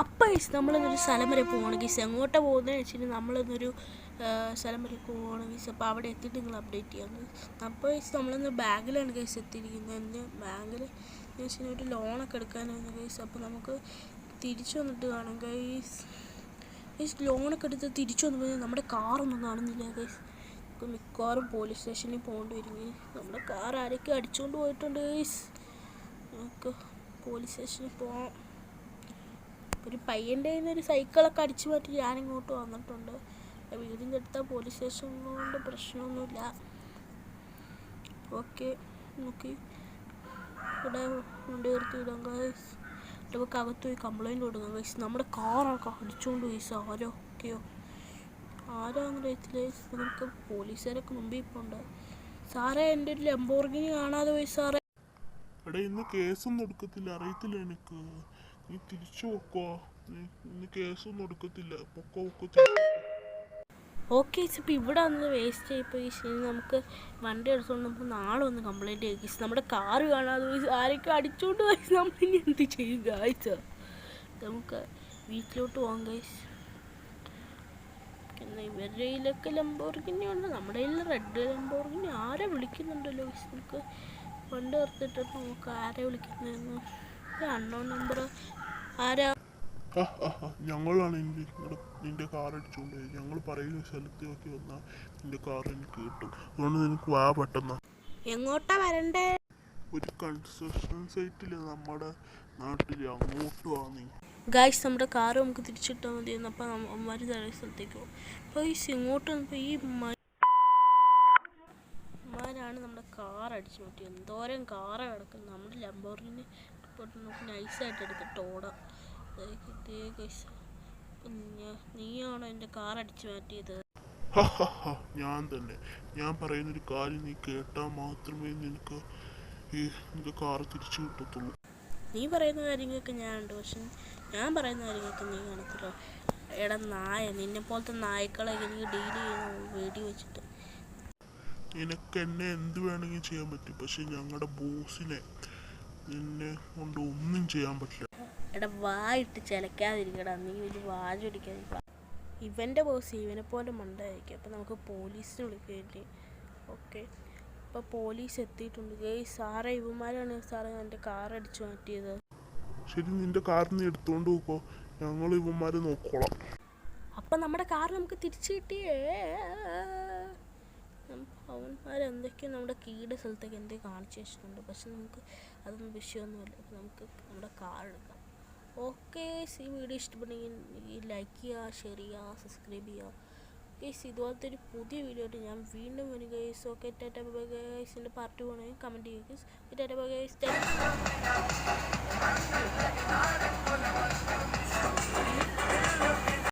അപ്പം വെച്ച് നമ്മളിന്നൊരു സ്ഥലം വരെ പോവാണ് ഗീസ് എങ്ങോട്ടാണ് പോകുന്നത് വെച്ചിട്ട് നമ്മളിന്നൊരു സ്ഥലം വരെ പോവാണ് ഗീസ്. അപ്പോൾ അവിടെ എത്തിയിട്ട് നിങ്ങൾ അപ്ഡേറ്റ് ചെയ്യാം. അപ്പം ഗൈസ് നമ്മളിന്ന് ബാങ്കിലാണ് കേസ് എത്തിയിരിക്കുന്നത്. എന്റെ ബാങ്കിൽ എന്ന് വെച്ചാൽ ഒരു ലോണൊക്കെ എടുക്കാനാണ് കേസ് അപ്പോൾ നമുക്ക് തിരിച്ചു വന്നിട്ട് കാണാം. കേസ് ഗൈസ് ലോണൊക്കെ എടുത്ത് തിരിച്ചു വന്നപ്പോൾ നമ്മുടെ കാറൊന്നും കാണുന്നില്ല ഗൈസ്. നമുക്ക് മിക്കവാറും പോലീസ് സ്റ്റേഷനിൽ പോകേണ്ടി വരും. നമ്മുടെ കാർ ആരൊക്കെ അടിച്ചുകൊണ്ട് പോയിട്ടുണ്ട് ഗൈസ്. നമുക്ക് പോലീസ് സ്റ്റേഷനിൽ പോകാം ഒരു പയ്യന്റെ ഒരു സൈക്കിളൊക്കെ അടിച്ചു മാറ്റി ഞാനിങ്ങോട്ട് വന്നിട്ടുണ്ട്. വീടിന്റെ അടുത്ത പോലീസ് സ്റ്റേഷൻ കൊണ്ട് പ്രശ്നമൊന്നുമില്ല. ഓക്കെ നോക്കി. ഇവിടെ കൊണ്ട് നിർത്തി വിടാം ഗൈസ് നമുക്ക് അകത്ത് പോയി കംപ്ലൈന്റ് കൊടുക്കാം ഗൈസ് നമ്മുടെ കാറൊക്കെ അടിച്ചുകൊണ്ട് പോയി ആരോ ഒക്കെയോ. ആരോ അങ്ങനെ എത്തില്ല നമുക്ക് പോലീസുകാരൊക്കെ മുമ്പിൽ ഇപ്പോൾ സാറേ എന്റെ ഒരു ലംബോർഗിനി കാണാതെ പോയി സാറേ. എടാ ഇന്ന് കേസൊന്നും എടുക്കത്തില്ല. അറിയത്തില്ല എനിക്ക്. നീ തിരിച്ചു വെക്കോ നീ കേസൊന്നും എടുക്കത്തില്ല. പൊക്കോ പൊക്കോ ഓക്കെ ഇപ്പോൾ ഇവിടെ വന്ന് വേസ്റ്റ് ആയിപ്പോയി ശരി നമുക്ക് വണ്ടി എടുത്തുകൊണ്ട് നമുക്ക് നാളെ ഒന്ന് കംപ്ലൈന്റ് ചെയ്യും. നമ്മുടെ കാറ് കാണാതെ പോയി ആരൊക്കെ അടിച്ചോണ്ട് പോയി? നമ്മൾ ഇനി എന്ത് ചെയ്യും ഗായ്സ്? നമുക്ക് വീട്ടിലോട്ട് പോകാം ഗൈസ് എന്നാൽ ഇവരുടെ കയ്യിലൊക്കെ ലംബോർഗിനി ഉണ്ട്. നമ്മുടെ കയ്യിൽ റെഡ് ലംബോർഗിനി ആരെ വിളിക്കുന്നുണ്ടല്ലോ നമുക്ക് വണ്ടി നിർത്തിട്ട് നമുക്ക് ആരെ വിളിക്കുന്നതെന്ന്. അണ്ണോ നമ്പർ ആരാ? ഞങ്ങളാണ് നിന്റെ നിന്റെ കാർ അടിച്ചുകൊണ്ട് ഞങ്ങൾ പറയുന്ന സ്ഥലത്തേക്ക് വന്നാൽ നിന്റെ കാർ എനിക്ക് കിട്ടും. അതുകൊണ്ട് നിനക്ക് വാ പെട്ടെന്ന്. എങ്ങോട്ടാ വരണ്ടേ? ഒരു കൺസ്ട്രക്ഷൻ സൈറ്റിൽ നമ്മുടെ നാട്ടിൽ അങ്ങോട്ട് വാങ്ങി ഗായ്സ് നമ്മുടെ കാർ നമുക്ക് തിരിച്ചിട്ടാൽ മതി. എന്നപ്പോൾ അമ്മമാർ തലേ സ്ഥലത്തേക്ക് പോകും അപ്പോൾ ഈ ഇങ്ങോട്ട് ഈ അമ്മമാരാണ് നമ്മുടെ കാർ അടിച്ചു നോട്ടി എന്തോരം കാറ് കിടക്കുന്നത്. നമ്മുടെ ലംബോറിന് പോയിട്ട് നമുക്ക് നൈസായിട്ട് എടുക്കട്ടെ ഓടാം. നീയാണോ എന്റെ കാർ അടിച്ചു മാറ്റിയത്? ഞാൻ തന്നെ. ഞാൻ പറയുന്നൊരു കാര്യം നീ കേട്ടാൽ മാത്രമേ നിനക്ക് ഈ നിന്റെ കാർ തിരിച്ചു കിട്ടത്തുള്ളൂ. നീ പറയുന്ന കാര്യങ്ങളൊക്കെ ഞാനുണ്ട് പക്ഷെ ഞാൻ പറയുന്ന കാര്യങ്ങളൊക്കെ നീ കാണത്തില്ല. എടാ നായ നിന്നെ പോലത്തെ നായ്ക്കളെ എനിക്ക് ഡീൽ ചെയ്യുന്ന വേടി വെച്ചിട്ട്. നിനക്ക് എന്നെ എന്ത് വേണമെങ്കിലും ചെയ്യാൻ പറ്റും. പക്ഷെ ഞങ്ങളുടെ ബോസിനെ നിന്നെ കൊണ്ട് ഒന്നും ചെയ്യാൻ പറ്റില്ല. എടാ വായിട്ട് ചിലക്കാതിരിക്കടാ. നീ വലിയ വാചൊടിക്കാതിരിക്കുക ഇവന്റെ ബോസ് ഇവനെ പോലെ മണ്ടായിരിക്കും. അപ്പോൾ നമുക്ക് പോലീസിനെ വിളിക്കേണ്ടി ഓക്കെ അപ്പോൾ പോലീസ് എത്തിയിട്ടുണ്ട്. ഏയ് സാറേ ഇവന്മാരാണ് സാറേ എന്റെ കാർ അടിച്ചു മാറ്റിയത്. ശരി നിന്റെ കാർ നീ എടുത്തോണ്ട് പോക്കോ ഞങ്ങൾ ഇവന്മാരെ നോക്കോളാം. അപ്പം നമ്മുടെ കാർ നമുക്ക് തിരിച്ചു കിട്ടിയേ? അവന്മാരെന്തൊക്കെയോ നമ്മുടെ കീടെ സ്ഥലത്തൊക്കെ എന്തൊക്കെയോ കാണിച്ചു വെച്ചിട്ടുണ്ട്. പക്ഷെ നമുക്ക് അതൊന്നും വിഷയമൊന്നുമില്ല. അപ്പോൾ നമുക്ക് നമ്മുടെ കാർ എടുക്കാം. ഓക്കെ ഈ വീഡിയോ ഇഷ്ടപ്പെടുന്നെങ്കിൽ ലൈക്ക് ചെയ്യുക ഷെയർ ചെയ്യുക സബ്സ്ക്രൈബ് ചെയ്യുക. ഗൈസ് ഇതുപോലത്തെ ഒരു പുതിയ വീഡിയോ ആയിട്ട് ഞാൻ വീണ്ടും വരും ഗൈസ്. ഓക്കെ ടാറ്റ ബൈ ഗൈസിന്റെ പാർട്ട് പോകണമെങ്കിൽ കമന്റ് ചെയ്യുക ഗൈസ്. Tata bye guys.